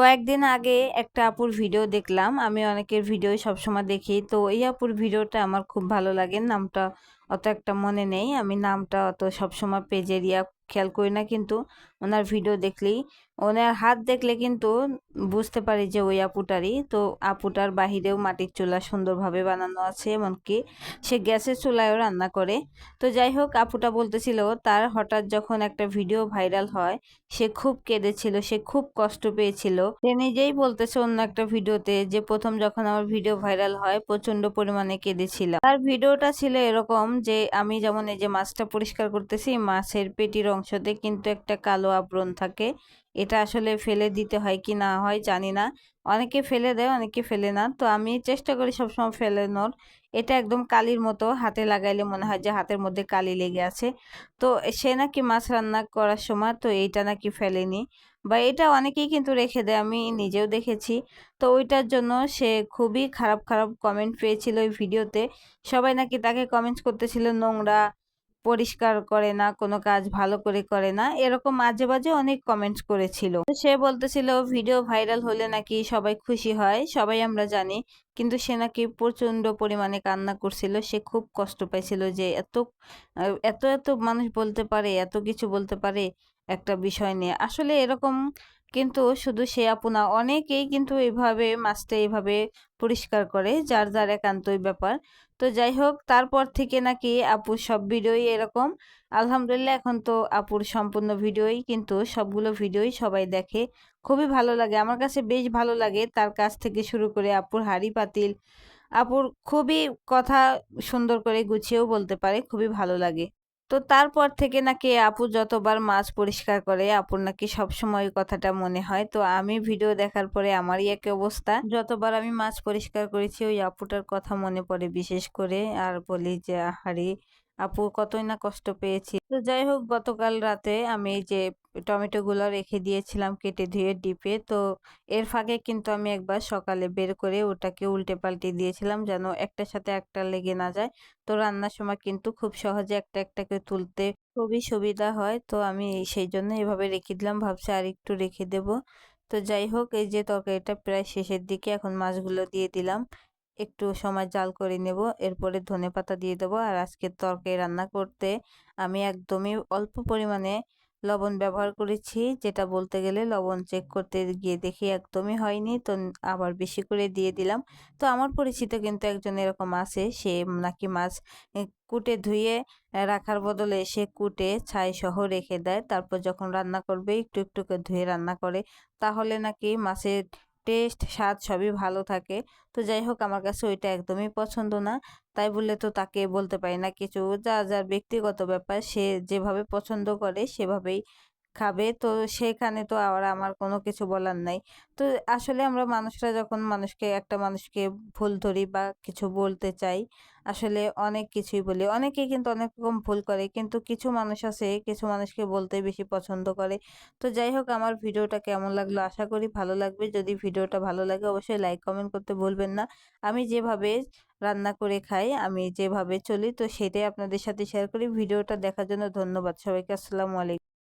কয়েকদিন আগে একটা আপুর ভিডিও দেখলাম। আমি অনেকের ভিডিও সবসময় দেখি। তো এই আপুর ভিডিওটা আমার খুব ভালো লাগে। নামটা অত একটা মনে নেই। আমি নামটা অত সবসময় পেজের ইয়া খেয়াল করি না, কিন্তু ওনার ভিডিও দেখলেই, ওনার হাত দেখলে কিন্তু বুঝতে পারি যে ওই আপুটারই। তো আপুটার বাহিরেও মাটির চুলা সুন্দরভাবে বানানো আছে, এমনকি সে গ্যাসের চুলায়ও রান্না করে। তো যাই হোক, আপুটা বলতেছিল, তার হঠাৎ যখন একটা ভিডিও ভাইরাল হয়, সে খুব কেঁদেছিল, সে খুব কষ্ট পেয়েছিল। সে নিজেই বলতেছে অন্য একটা ভিডিওতে যে, প্রথম যখন আমার ভিডিও ভাইরাল হয় প্রচণ্ড পরিমাণে কেঁদেছিল তার ভিডিওটা ছিল এরকম যে আমি যেমন এই যে মাছটা পরিষ্কার করতেছি, মাছের পেটির অংশতে কিন্তু একটা কালো আবরণ থাকে। এটা আসলে ফেলে দিতে হয় কি না হয় জানি না। অনেকে ফেলে দেয়, অনেকে ফেলে না। তো আমি চেষ্টা করি সবসময় ফেলানোর। এটা একদম কালির মতো হাতে লাগাইলে মনে হয় যে হাতের মধ্যে কালি লেগে আছে। তো সে নাকি মাছ রান্না করার সময় তো এইটা নাকি ফেলেনি বা এটা অনেকেই কিন্তু রেখে দেয়, আমি নিজেও দেখেছি। তো ওইটার জন্য সে খুবই খারাপ খারাপ কমেন্ট পেয়েছিল ওই ভিডিওতে সবাই নাকি তাকে কমেন্টস করতেছিল নোংরা পরিষ্কার করে না, কোনো কাজ ভালো করে করে না, এরকম মাঝে মাঝে অনেক কমেন্টস করেছিল। সে বলতেছিল, ভিডিও ভাইরাল হলে নাকি সবাই খুশি হয়, সবাই আমরা জানি। কিন্তু সে নাকি প্রচণ্ড পরিমাণে কান্না করছিল, সে খুব কষ্ট পাইছিল যে এত এত এত মানুষ বলতে পারে, এত কিছু বলতে পারে একটা বিষয় নিয়ে। আসলে এরকম কিন্তু শুধু সে আপু না, অনেকেই কিন্তু এইভাবে মাছটা এইভাবে পরিষ্কার করে, যার যার একান্তই ব্যাপার। তো যাই হোক, তারপর থেকে নাকি আপুর সব ভিডিওই এরকম। আলহামদুলিল্লাহ, এখন তো আপুর সম্পূর্ণ ভিডিওই, কিন্তু সবগুলো ভিডিওই সবাই দেখে। খুবই ভালো লাগে, আমার কাছে বেশ ভালো লাগে তার কাছ থেকে শুরু করে আপুর হাড়ি পাতিল। আপুর খুবই কথা সুন্দর করে গুছিয়েও বলতে পারে, খুবই ভালো লাগে। তো তারপর থেকে নাকি আপু যতবার মাছ পরিষ্কার করে, আপুর নাকি সবসময় কথাটা মনে হয়। তো আমি ভিডিও দেখার পরে আমারই একই অবস্থা। যতবার আমি মাছ পরিষ্কার করেছি, ওই আপুটার কথা মনে পড়ে বিশেষ করে। আর বলি যে, আহারি, আপু কতই না কষ্ট পেয়েছি। তো যাই হোক, গতকাল রাতে আমি যে টমেটো গুলো রেখে দিয়েছিলাম কেটে ধুয়ে ডিপে। তো এর ফাঁকে কিন্তু আমি একবার সকালে বের করে ওটাকে উল্টে পাল্টে দিয়েছিলাম যেন একটার সাথে একটা লেগে না যায়। তো রান্নার সময় কিন্তু খুব সহজে একটা একটাকে তুলতে খুবই সুবিধা হয়। তো আমি সেই জন্য এভাবে রেখে দিলাম, ভাবছি আর একটু রেখে দেব। তো যাই হোক, এই যে তরকারিটা প্রায় শেষের দিকে এখন মাছগুলো দিয়ে দিলাম। একটু সময় জাল করে নেব, এরপরে ধনে পাতা দিয়ে দেবো। আর আজকের তরকারি রান্না করতে আমি একদমই অল্প পরিমাণে লবণ ব্যবহার করেছি। যেটা বলতে গেলে লবণ চেক করতে গিয়ে দেখি একদমই হয়নি, তো আবার বেশি করে দিয়ে দিলাম। তো আমার পরিচিত কিন্তু একজন এরকম আছে, সে নাকি মাছ কুটে ধুয়ে রাখার বদলে সে কুটে ছাই সহ রেখে দেয়। তারপর যখন রান্না করবে, একটু একটু ধুয়ে রান্না করে, তাহলে নাকি মাছের টেস্ট স্বাদ সবই ভালো থাকে। তো যাই হোক আমার কাছে ওইটা একদমই পছন্দ না। তাই বললে তো তাকে বলতে পারি না। কিছু যা, যার ব্যক্তিগত ব্যাপার, সে যেভাবে পছন্দ করে, সেভাবেই খাবে। তো সেখানে তো আর আমার কোনো কিছু বলার নাই। তো আসলে আমরা মানুষরা যখন মানুষকে, একটা মানুষকে ভুল ধরি বা কিছু বলতে চাই, আসলে অনেক কিছুই বলি। অনেকেই কিন্তু অনেক রকম ভুল করে, কিন্তু কিছু মানুষ আছে, কিছু মানুষকে বলতে বেশি পছন্দ করে। তো যাই হোক, আমার ভিডিওটা কেমন লাগল আশা করি ভালো লাগবে। যদি ভিডিওটা ভালো লাগে, অবশ্যই লাইক, কমেন্ট করতে ভুলবেন না। আমি যেভাবে রান্না করে খাই, আমি যেভাবে চলি, তো সেটাই আপনাদের সাথে শেয়ার করি। ভিডিওটা দেখার জন্য ধন্যবাদ সবাইকে। আসসালামু আলাইকুম।